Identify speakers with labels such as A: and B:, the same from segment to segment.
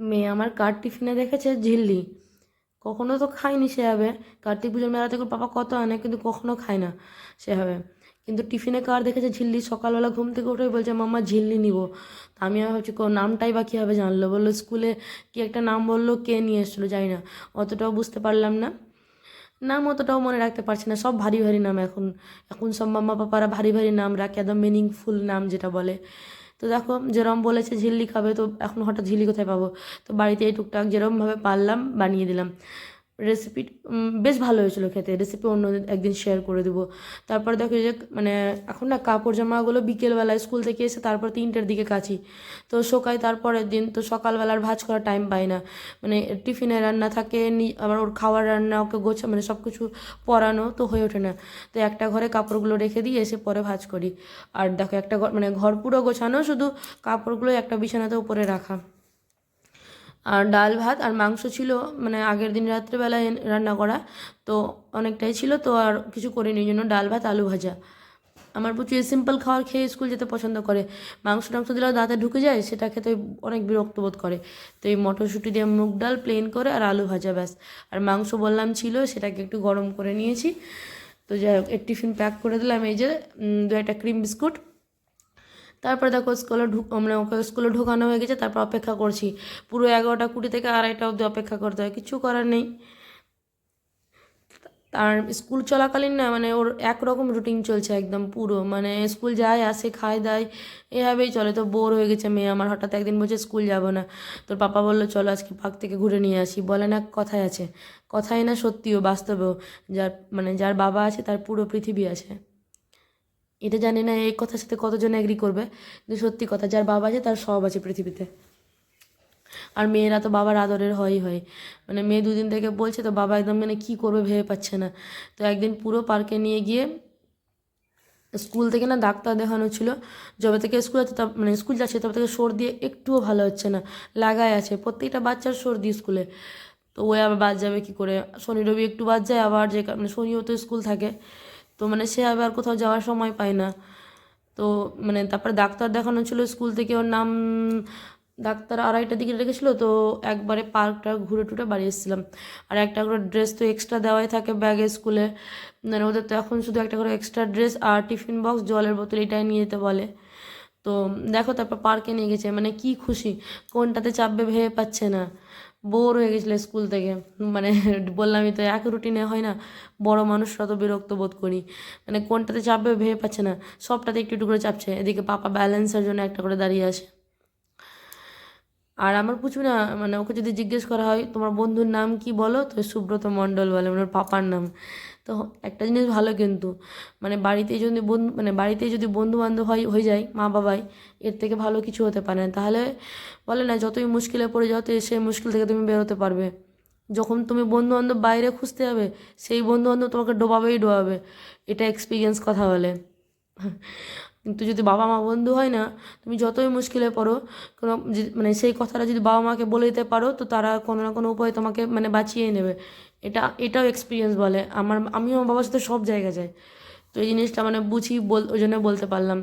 A: মেয়ে আমার কার টিফিনে দেখেছে ঝিল্লি। কখনো তো খায়নি সেভাবে। কার্তিক পুজোর মেলা থেকে পাপা কত আনে, কিন্তু কখনো খায় না সেভাবে। কিন্তু টিফিনে কার দেখেছে ঝিল্লি? সকালবেলা ঘুম থেকে উঠে বলছে, মাম্মা, ঝিল্লি নিব। তা আমি ভাবছি নামটাই বা কীভাবে জানলো? বলল, স্কুলে কি একটা নাম বলল, কে নিয়ে এসেছিল জানি না। অতটাও বুঝতে পারলাম না। নাম অতটাও মনে রাখতে পারছি না। সব ভারী ভারী নাম এখন। এখন সব মাম্মা পাপারা ভারী ভারী নাম রাখে, একদম মিনিংফুল নাম যেটা বলে। তো দেখো, যেরম বলেছে ঝিল্লি খাবে, তো এখন হঠাৎ ঝিল্লি কোথায় পাবো? তো বাড়িতে এই টুকটাক যেরমভাবে পারলাম, বানিয়ে দিলাম। রেসিপি বেশ ভালো হয়েছিল খেতে। রেসিপি অন্য একদিন শেয়ার করে দেবো। তারপর দেখো যে মানে এখন না কাপড় জামাগুলো বিকেলবেলায় স্কুল থেকে এসে তারপর তিনটের দিকে কাচি। তো শোকাই তারপরের দিন তো সকালবেলার ভাজ করার টাইম পাই না। মানে টিফিনে রান্না থাকে আবার ওর খাওয়ার রান্না ওকে গোছা মানে সব কিছু পরানো তো হয়ে ওঠে না। তো একটা ঘরে কাপড়গুলো রেখে দিয়ে এসে পরে ভাজ করি। আর দেখো একটা ঘর মানে ঘর পুরো গোছানো, শুধু কাপড়গুলো একটা বিছানাতে উপরে রাখা। আর ডাল, ভাত আর মাংস ছিল মানে আগের দিন রাত্রেবেলায় রান্না করা। তো অনেকটাই ছিল, তো আর কিছু করিনি জন্য ডাল, ভাত, আলু ভাজা। আমার প্রচুর সিম্পল খাবার খেয়ে স্কুল যেতে পছন্দ করে। মাংস টাংস দিলেও দাঁতে ঢুকে যায়, সেটা খেতে অনেক বিরক্ত বোধ করে। তো এই মটরশুঁটি দিয়ে মুগ ডাল প্লেন করে আর আলু ভাজা ব্যাস। আর মাংস বললাম ছিল, সেটাকে একটু গরম করে নিয়েছি। তো যাই হোক টিফিন প্যাক করে দিলাম। এই যে দু একটা ক্রিম বিস্কুট তারপরে দেখো স্কুলে মানে ওকে স্কুলে ঢোকানো হয়ে গেছে, তারপর অপেক্ষা করছি। পুরো এগারোটা কুড়ি থেকে আড়াইটা অবধি অপেক্ষা করতে হয়, কিছু করার নেই। আর স্কুল চলাকালীন না মানে ওর একরকম রুটিন চলছে একদম পুরো। মানে স্কুল যায়, আসে, খায়, দায়, এভাবেই চলে। তো বোর হয়ে গেছে মেয়ে আমার, হঠাৎ একদিন বলছে স্কুল যাব না। তোর পাপা বলল, চলো আজকে পার্ক থেকে ঘুরে নিয়ে আসি। বলে না কথায় আছে। কথাই না সত্যিও, বাস্তবেও। যার মানে যার বাবা আছে, তার পুরো পৃথিবী আছে। এটা জানি না এই কথার সাথে কতজন অ্যাগ্রি করবে, কিন্তু সত্যি কথা যার বাবা আছে তার সব আছে পৃথিবীতে। আর মেয়েরা তো বাবার আদরের হয়ই হয় মানে মেয়ে দুদিন থেকে বলছে তো বাবা একদম মানে কী করবে ভেবে পাচ্ছে না। তো একদিন পুরো পার্কে নিয়ে গিয়ে স্কুল থেকে না ডাক্তার দেখানো ছিল। যবে থেকে স্কুল আছে মানে স্কুল যাচ্ছে তবে থেকে সর্দি একটুও ভালো হচ্ছে না। লাগাই আছে, প্রত্যেকটা বাচ্চার সর্দি স্কুলে। তো ওই আবার বাদ যাবে কী করে? শনি রবি একটু বাদ যায়, আবার যে মানে শনিও তো স্কুল থাকে। তো মানে সে আবার কোথাও যাওয়ার সময় পায় না। তো মানে তারপরে ডাক্তার দেখানো ছিল স্কুল থেকে, ওর নাম ডাক্তার আড়াইটার দিকে রেখেছিল, তো একবারে পার্কটা ঘুরে টুরে বাড়ি এসেছিলাম। আর একটা করে ড্রেস তো এক্সট্রা দেওয়াই থাকে ব্যাগে স্কুলে। মানে ওদের তো এখন শুধু একটা করে এক্সট্রা ড্রেস আর টিফিন বক্স জলের বোতল এটাই নিয়ে যেতে বলে। তো দেখো তারপর পার্কে নিয়ে গেছে মানে কি খুশি, কোনটাতে চাপবে ভেবে পাচ্ছে না। বোর হয়ে গেছিল স্কুল থেকে। মানে বললামই তো এক রুটিনে হয় না, বড় মানুষরা তো বিরক্ত বোধ করি। মানে কোনটাতে চাপবে ভেবে পাচ্ছে না, সবটাতে একটু একটু করে চাপছে। এদিকে পাপা ব্যালেন্সের জন্য একটা করে দাঁড়িয়ে আছে। আর আমার পুচু না মানে ওকে যদি জিজ্ঞেস করা হয়, তোমার বন্ধুর নাম কি বলো? তো সুব্রত মণ্ডল বলে মানে ওর পাপার নাম। তো একটা জিনিস ভালো কিন্তু মানে বাড়িতে যদি বন্ধু মানে বাড়িতেই যদি বন্ধু বান্ধব হয়, হয়ে যায়, মা বাবাই, এর থেকে ভালো কিছু হতে পারে না। তাহলে বলে না, যতই মুশকিলে পড়ে যাও, তো সেই মুশকিল থেকে তুমি বেরোতে পারবে। যখন তুমি বন্ধু বান্ধব বাইরে খুঁজতে যাবে, সেই বন্ধু বান্ধব তোমাকে ডোবাবেই ডোবাবে। এটা এক্সপিরিয়েন্স কথা বলে। কিন্তু যদি বাবা মা বন্ধু হয় না, তুমি যতই মুশকিলে পড়ো, কোনো মানে সেই কথাটা যদি বাবা মাকে বলে দিতে পারো, তো তারা কোনো না কোনো উপায়ে তোমাকে মানে বাঁচিয়ে নেবে। এটা, এটাও এক্সপিরিয়েন্স বলে। আমার, আমিও আমার বাবার সাথে সব জায়গায় যাই। তো এই জিনিসটা মানে বুঝি বল, ওই জন্য বলতে পারলাম।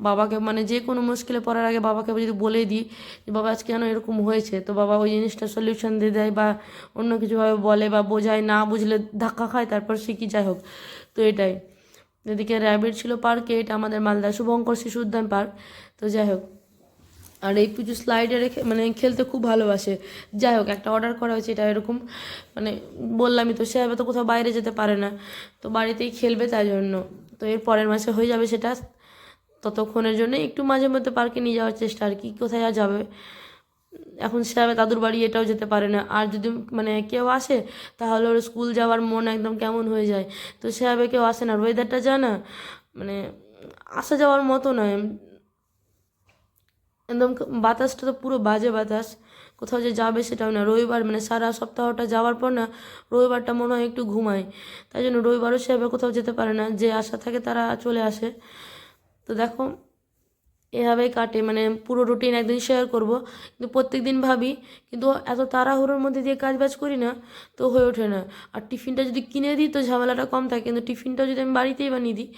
A: বাবাকে মানে যে কোনো মুশকিলে পড়ার আগে বাবাকে যদি বলে দিই যে, বাবা, আজকে কেন এরকম হয়েছে। তো বাবা ওই জিনিসটা সলিউশন দিয়ে দেয় বা অন্য কিছুভাবে বলে বা বোঝায়, না বুঝলে ধাক্কা খায়, তারপর শিখি যাই হোক। তো এটাই। এদিকে র্যাবিট ছিল পার্কে, এটা আমাদের মালদা শুভঙ্কর শিশু উদ্যান পার্ক। তো যাই হোক, আর এই পুজো স্লাইডে রেখে মানে খেলতে খুব ভালোবাসে। যাই হোক, একটা অর্ডার করা হয়েছে, এটা এরকম মানে বললামই তো সেভাবে তো কোথাও বাইরে যেতে পারে না। তো বাড়িতেই খেলবে তাই জন্য। তো এর পরের মাসে হয়ে যাবে সেটা, ততক্ষণের জন্য একটু মাঝে মধ্যে পার্কে নিয়ে যাওয়ার চেষ্টা, আর কি কোথায় যাবে। এখন সেভাবে দাদুর বাড়ি এটাও যেতে পারে না। আর যদি মানে কেউ আসে, তাহলে ওর স্কুল যাওয়ার মন একদম কেমন হয়ে যায়। তো সেভাবে কেউ আসে না। ওয়েদারটা জানা? মানে আসা যাওয়ার মতো নয়। একদম বাতাসটা তো পুরো বাজে বাতাস। কোথাও যে যাবে সেটাও না। রবিবার মানে সারা সপ্তাহটা যাওয়ার পর না, রবিবারটা মনে হয় একটু ঘুমায়। তাই জন্য রবিবারও সেভাবে কোথাও যেতে পারে না। যে আশা থাকে তারা চলে আসে। তো দেখো এভাবেই কাটে মানে পুরো রুটিন একদিন শেয়ার করব। কিন্তু প্রত্যেক দিন ভাবি, কিন্তু এত তাড়াহুড়োর মধ্যে দিয়ে কাজ বাজ করি না, তো হয়ে ওঠে না। আর টিফিনটা যদি কিনে দিই, তো ঝামেলাটা কম থাকে। কিন্তু টিফিনটা যদি আমি বাড়িতেই বানিয়ে দিই,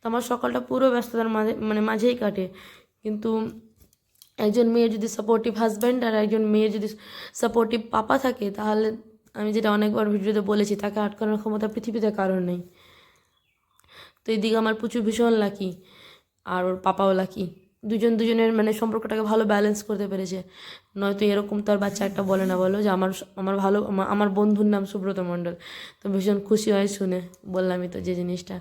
A: তো আমার সকালটা পুরো ব্যস্ততার মাঝে মানে মাঝেই কাটে। কিন্তু একজন মেয়ের যদি সাপোর্টিভ হাজব্যান্ড আর একজন মেয়ের যদি সাপোর্টিভ পাপা থাকে, তাহলে আমি যেটা অনেকবার ভিডিওতে বলেছি, তাকে আটকানোর ক্ষমতা পৃথিবীতে কারণ নেই। তো এইদিকে আমার প্রচুর ভীষণ লাকি আর ওর পাপাও লাকি দুজন দুজনের মানে সম্পর্কটাকে ভালো ব্যালেন্স করতে পেরেছে। নয়তো এরকম তো আর বাচ্চা একটা বলে না, বলো? যে আমার আমার ভালো, আমার- বন্ধুর নাম সুব্রত মণ্ডল। তো ভীষণ খুশি হয় শুনে, বললামই তো যে জিনিসটা।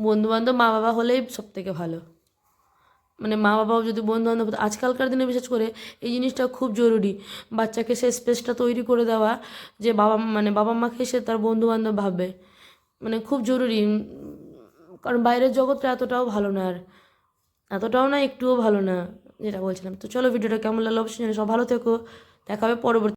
A: বন্ধু বান্ধব মা বাবা হলেই সব থেকে ভালো। মানে মা বাবাও যদি বন্ধু বান্ধব আজকালকার দিনে বিশেষ করে এই জিনিসটা খুব জরুরি। বাচ্চাকে সে স্পেসটা তৈরি করে দেওয়া, যে বাবা মানে বাবা মাকে সে তার বন্ধু বান্ধব ভাববে। মানে খুব জরুরি। কারণ বাইরের জগৎটা এতটাও ভালো না আর। এতটাও না, একটুও ভালো না, যেটা বলছিলাম। তো চলো, ভিডিওটা কেমন লাগল? অবশ্যই। সব ভালো থেকো। দেখা হবে পরবর্তী